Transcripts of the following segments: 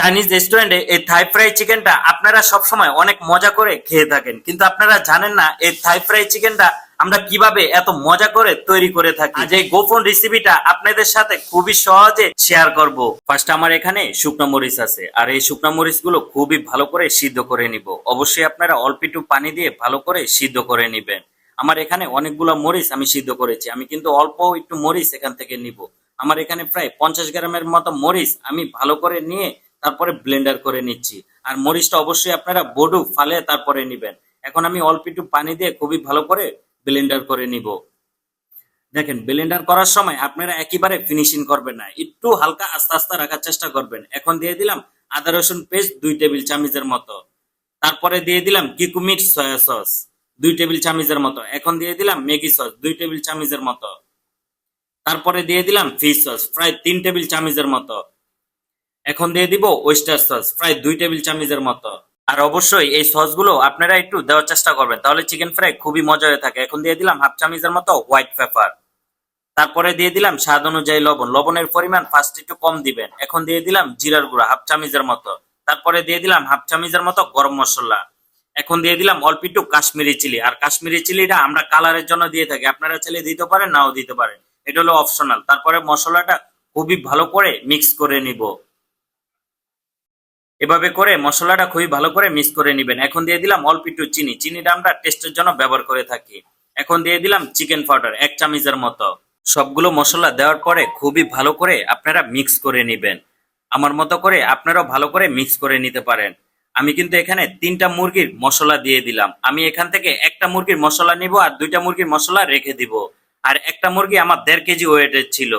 Chinese রেস্টুরেন্টে এই থাই fry চিকেনটা আপনারা সবসময় অনেক মজা করে খেয়ে থাকেন। কিন্তু আপনারা জানেন না এই থাই ফ্রাই চিকেনটা আমরা কীভাবে এত মজা করে তৈরি করে থাকি। আজ এই গোপন রেসিপিটা আপনাদের সাথে খুবই সহজে শেয়ার করব। ফার্স্ট আমার এখানে শুকনো মরিচ আছে। আর এই শুকনো মরিচগুলো খুবই ভালো করে সিদ্ধ করে নিব। অবশ্যই আপনারা অল্প একটু পানি দিয়ে ভালো করে সিদ্ধ করে নেবেন। আমার এখানে অনেকগুলো মরিচ আমি সিদ্ধ করেছি। আমি কিন্তু অল্প একটু মরিচ এখান থেকে নিব। আমার এখানে প্রায় পঞ্চাশ গ্রামের মতো মরিচ আমি ভালো করে নিয়ে তারপরে ব্লেন্ডার করে নিচ্ছি। আর মরিচটা অবশ্যই আপনারা বডু ফালে তারপরে নিবেন। এখন আমি অল্প একটু পানি দিয়ে খুবই ভালো করে ব্লেন্ডার করে নিব। দেখেন, ব্লেন্ডার করার সময় আপনারা একেবারে ফিনিশিং করবেন না। একটু হালকা আস্তে আস্তে রাখার চেষ্টা করবেন। এখন দিয়ে দিলাম আদা রসুন পেস্ট দুই টেবিল চামচের মতো। তারপরে দিয়ে দিলাম কিকুমিট সয়া সস দুই টেবিল চামচের মতো। এখন দিয়ে দিলাম ম্যাগি সস দুই টেবিল চামচের মতো। তারপরে দিয়ে দিলাম ফিশ সস, প্রায় তিন টেবিল চামচের মতো। এখন দিয়ে দিব ওয়েস্টার সস প্রায় দুই টেবিল চামচের মতো। আর অবশ্যই এই সসগুলো আপনারা একটু দেওয়ার চেষ্টা করবেন, তাহলে চিকেন ফ্রাই খুবই মজা হয়ে থাকে। এখন দিয়ে দিলাম হাফ চামচের মতো হোয়াইট পেপার তারপরে দিয়ে দিলাম স্বাদ অনুযায়ী লবণ। লবণের পরিমাণ ফার্স্ট একটু কম দিবেন। এখন দিয়ে দিলাম জিরার গুঁড়া হাফ চামচের মতো। তারপরে দিয়ে দিলাম হাফ চামচের মতো গরম মশলা। এখন দিয়ে দিলাম অল্প একটু কাশ্মীরি চিলি। আর কাশ্মীরি চিলিটা আমরা কালারের জন্য দিয়ে থাকি। আপনারা চাইলে দিতে পারেন, নাও দিতে পারেন। এটা হলো অপশনাল তারপরে মশলাটা খুবই ভালো করে মিক্স করে নিব। এভাবে করে মশলাটা খুবই ভালো করে মিক্স করে নিবেন। এখন দিয়ে দিলাম অল্প একটু চিনি। চিনিটা আমরা টেস্টের জন্য ব্যবহার করে থাকি। এখন দিয়ে দিলাম চিকেন পাউডার এক চামচের মতো। সবগুলো মশলা দেওয়ার পরে খুবই ভালো করে আপনারা মিক্স করে নিবেন। আমার মতো করে আপনারাও ভালো করে মিক্স করে নিতে পারেন। আমি কিন্তু এখানে তিনটা মুরগির মশলা দিয়ে দিলাম। আমি এখান থেকে একটা মুরগির মশলা নিব আর দুইটা মুরগির মশলা রেখে দিব। আর একটা মুরগি আমার দেড় কেজি ওয়েটের ছিল।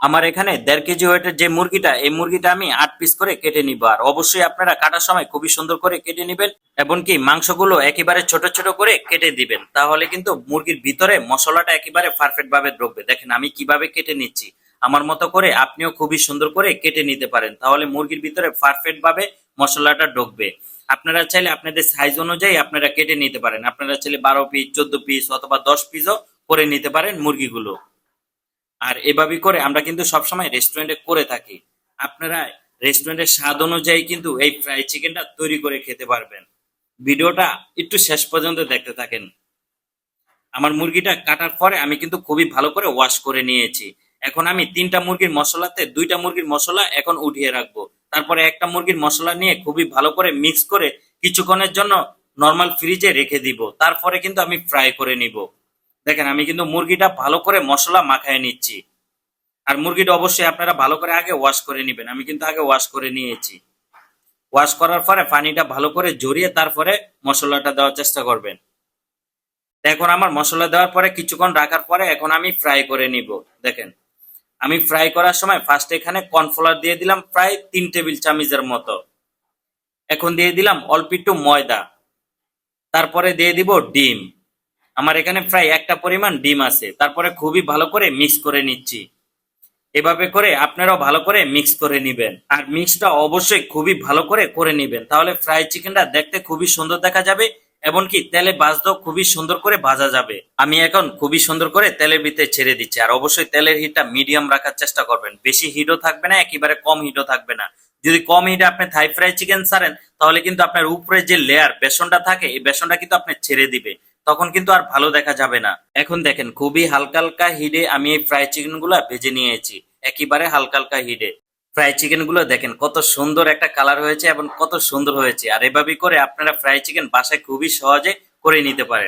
আমার এখানে দেড় কেজি ওয়েটের যে মুরগিটা, এই মুরগিটা আমি আট পিস করে কেটে নিব। আর অবশ্যই আপনারা কাটার সময় খুবই সুন্দর করে কেটে নেবেন, এমনকি মাংসগুলো একেবারে ছোট ছোট করে কেটে দিবেন। তাহলে কিন্তু মুরগির ভিতরে মশলাটা একেবারে পারফেক্ট ভাবে ঢুকবে দেখেন আমি কীভাবে কেটে নিচ্ছি। আমার মতো করে আপনিও খুবই সুন্দর করে কেটে নিতে পারেন। তাহলে মুরগির ভিতরে পারফেক্ট ভাবে মশলাটা ঢুকবে। আপনারা চাইলে আপনাদের সাইজ অনুযায়ী আপনারা কেটে নিতে পারেন। আপনারা চাইলে বারো পিস চোদ্দ পিস অথবা দশ পিসও করে নিতে পারেন মুরগিগুলো। আর এভাবে করে আমরা কিন্তু সবসময় রেস্টুরেন্টে করে থাকি। আপনারা রেস্টুরেন্টের স্বাদ অনুযায়ী কিন্তু এই ফ্রাই চিকেনটা তৈরি করে খেতে পারবেন। ভিডিওটা একটু শেষ পর্যন্ত দেখতে থাকেন। আমার মুরগিটা কাটার পরে আমি কিন্তু খুবই ভালো করে ওয়াশ করে নিয়েছি। এখন আমি তিনটা মুরগির মশলাতে দুইটা মুরগির মশলা এখন উঠিয়ে রাখব। তারপরে একটা মুরগির মশলা নিয়ে খুবই ভালো করে মিক্স করে কিছুক্ষণের জন্য নর্মাল ফ্রিজে রেখে দিব। তারপরে কিন্তু আমি ফ্রাই করে নিব। দেখেন, আমি কিন্তু মুরগিটা ভালো করে মশলা মাখায় নিচ্ছি। আর মুরগিটা অবশ্যই আপনারা ভালো করে আগে ওয়াশ করে নেবেন। আমি কিন্তু আগে ওয়াশ করে নিয়েছি। ওয়াশ করার পরে পানিটা ভালো করে জড়িয়ে তারপরে মশলাটা দেওয়ার চেষ্টা করবেন। এখন আমার মশলা দেওয়ার পরে কিছুক্ষণ রাখার পরে এখন আমি ফ্রাই করে নিব। দেখেন, আমি ফ্রাই করার সময় ফার্স্ট এখানে কর্নফ্লাওয়ার দিয়ে দিলাম প্রায় তিন টেবিল চামচের মতো। এখন দিয়ে দিলাম অল্প একটু ময়দা। তারপরে দিয়ে দিব ডিম। আমার এখানে প্রায় একটা পরিমাণ ডিম আছে, তারপরে খুবই ভালো করে মিক্স করে নিচ্ছি। এভাবে করে আপনারাও ভালো করে মিক্স করে নিবেন। আর মিক্সটা অবশ্যই খুবই ভালো করে করে নিবেন। তাহলে ফ্রাই চিকেনটা দেখতে খুবই সুন্দর দেখা যাবে, এমনকি তেলে ভাজতেও খুবই সুন্দর করে ভাজা যাবে। আমি এখন খুবই সুন্দর করে তেলের ভিতরে ছেড়ে দিচ্ছি, আর অবশ্যই তেলের হিটটা মিডিয়াম রাখার চেষ্টা করবেন। বেশি হিটও থাকবে না, একেবারে কম হিটও থাকবে না। যদি কম হিটে আপনি থাই ফ্রাই চিকেন ছাড়েন, তাহলে কিন্তু আপনার উপরে যে লেয়ার বেসনটা থাকে, এই বেসনটা কিন্তু আপনি ছেড়ে দিবে। তখন কিন্তু আর ভালো দেখা যাবে না। এখন দেখেন, খুবই হালকা হালকা হিডে আমি এই ফ্রাই চিকেনগুলা ভেজে নিয়েছি। একেবারে হালকা হালকা হিডে। ফ্রাই চিকেনগুলো দেখেন, কত সুন্দর একটা কালার হয়েছে এবং কত সুন্দর হয়েছে। আর এভাবে করে আপনারা ফ্রাই চিকেন বাসায় খুবই সহজে করে নিতে পারেন।